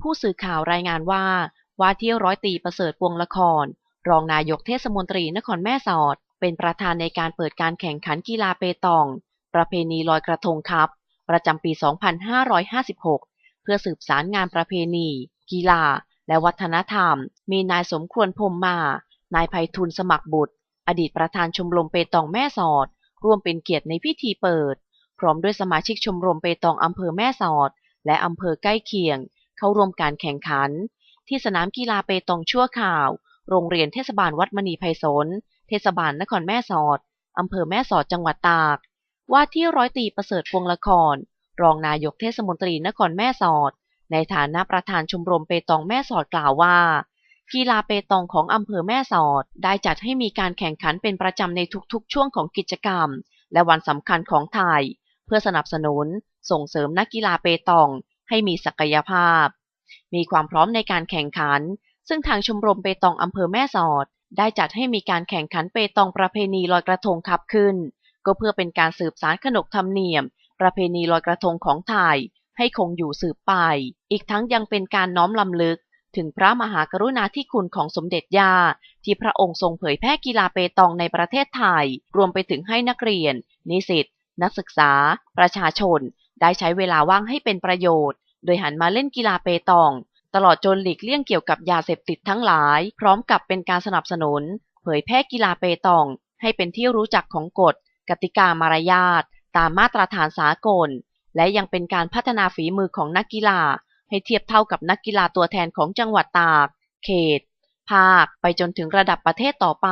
ผู้สื่อข่าวรายงานว่า ว่าที่ร้อยตีประเสริฐวงละคร รองนายกเทศมนตรีนครแม่สอด เป็นประธานในการเปิดการแข่งขันกีฬาเปตอง ประเพณีลอยกระทงครับ ประจำปี 2556 เพื่อสืบสารงานประเพณี กีฬา และวัฒนธรรม มีนายสมควรพรมมา นายไพฑูรย์สมัครบุตร อดีตประธานชมรมเปตองแม่สอด ร่วมเป็นเกียรติในพิธีเปิด พร้อมด้วยสมาชิกชมรมเปตองอำเภอแม่สอด และอำเภอใกล้เคียง เข้าร่วมการแข่งขัน ที่สนามกีฬาเปตองชั่วข่าว โรงเรียนเทศบาลวัดมณีไพศลเทศบาลนครแม่สอดอำเภอแม่สอดจังหวัดตาก ว่าที่ร้อยตีประเสริฐพวงละคร รองนายกเทศมนตรีนครแม่สอด ในฐานะประธานชมรมเปตองแม่สอดกล่าวว่า กีฬาเปตองของอำเภอแม่สอด ได้จัดให้มีการแข่งขันเป็นประจำในทุกๆ ช่วงของกิจกรรม และวันสำคัญของไทย เพื่อสนับสนุน ส่งเสริมนักกีฬาเปตอง ให้มีศักยภาพ มีความพร้อมในการแข่งขัน ซึ่งทางชมรมเปตองอำเภอแม่สอด ได้จัดให้มีการแข่งขันเปตองประเพณีลอยกระทงขับขึ้น ก็เพื่อเป็นการสืบสานขนบธรรมเนียม ประเพณีลอยกระทงของไทย ให้คงอยู่สืบไป อีกทั้งยังเป็นการน้อมลำลึกถึงพระมหากรุณาธิคุณของสมเด็จย่าที่พระองค์ทรงเผยแพร่กีฬาเปตองในประเทศไทย รวมไปถึงให้นักเรียน นิสิต นักศึกษา ประชาชน ได้ใช้เวลาว่างให้เป็นประโยชน์ โดยหันมาเล่นกีฬาเปตอง ตลอดจนหลีกเลี่ยงเกี่ยวกับยาเสพติดทั้งหลาย พร้อมกับเป็นการสนับสนุน เผยแพร่กีฬาเปตอง ให้เป็นที่รู้จักของกฎ กติกามารยาทตามมาตรฐานสากล และยังเป็นการพัฒนาฝีมือของนักกีฬา ให้เทียบเท่ากับนักกีฬาตัวแทนของจังหวัดตาก เขต ภาค ไปจนถึงระดับประเทศต่อไป